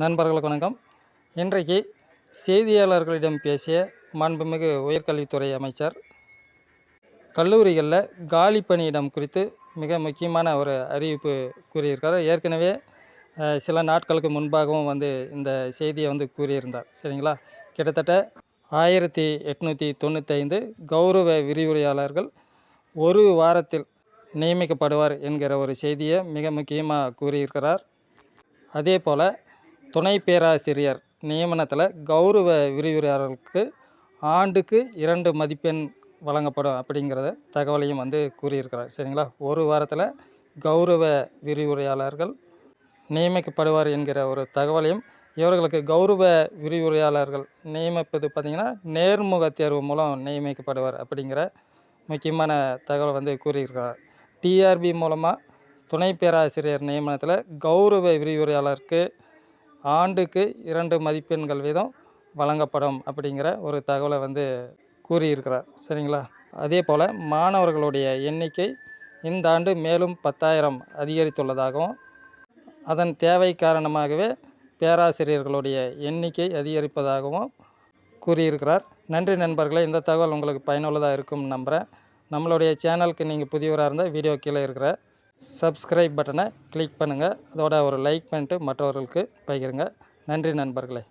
நண்பர்களுக்கு வணக்கம். இன்றைக்கு செய்தியாளர்களிடம் பேசிய மாண்புமிகு உயர்கல்வித்துறை அமைச்சர் கல்லூரிகளில் காலி பணியிடம் குறித்து மிக முக்கியமான ஒரு அறிவிப்பு கூறியிருக்கார். ஏற்கனவே சில நாட்களுக்கு முன்பாகவும் வந்து இந்த செய்தியை வந்து கூறியிருந்தார். சரிங்களா? கிட்டத்தட்ட ஆயிரத்தி எட்நூற்றி தொண்ணூத்தைந்து கௌரவ விரிவுரையாளர்கள் ஒரு வாரத்தில் நியமிக்கப்படுவார் என்கிற ஒரு செய்தியை மிக முக்கியமாக கூறியிருக்கிறார். அதே போல் துணை பேராசிரியர் நியமனத்தில் கௌரவ விரிவுரையாளர்களுக்கு ஆண்டுக்கு இரண்டு மதிப்பெண் வழங்கப்படும் அப்படிங்கிறத தகவலையும் வந்து கூறியிருக்கிறார். சரிங்களா? ஒரு வாரத்தில் கௌரவ விரிவுரையாளர்கள் நியமிக்கப்படுவார் என்கிற ஒரு தகவலையும் இவர்களுக்கு கௌரவ விரிவுரையாளர்கள் நியமிப்பது பார்த்திங்கன்னா நேர்முக தேர்வு மூலம் நியமிக்கப்படுவார் அப்படிங்கிற முக்கியமான தகவல் வந்து கூறியிருக்கிறார். டிஆர்பி மூலமாக துணை பேராசிரியர் நியமனத்தில் கௌரவ விரிவுரையாளருக்கு ஆண்டுக்கு இரண்டு மதிப்பெண்கள் வீதம் வழங்கப்படும் அப்படிங்கிற ஒரு தகவலை வந்து கூறியிருக்கிறார். சரிங்களா? அதே போல் மாணவர்களுடைய எண்ணிக்கை இந்த ஆண்டு மேலும் பத்தாயிரம் அதிகரித்துள்ளதாகவும் அதன் தேவை காரணமாகவே பேராசிரியர்களுடைய எண்ணிக்கை அதிகரிப்பதாகவும் கூறியிருக்கிறார். நன்றி நண்பர்களே இந்த தகவல் உங்களுக்கு பயனுள்ளதாக இருக்கும் நம்புகிறேன் நம்மளுடைய சேனலுக்கு நீங்கள் புதியவராக இருந்தால் வீடியோ கீழே இருக்கிற சப்ஸ்கிரைப் பட்டனை கிளிக் பண்ணுங்கள் அதோட ஒரு லைக் பண்ணிட்டு மற்றவர்களுக்கு பகிருங்க. நன்றி நண்பர்களே.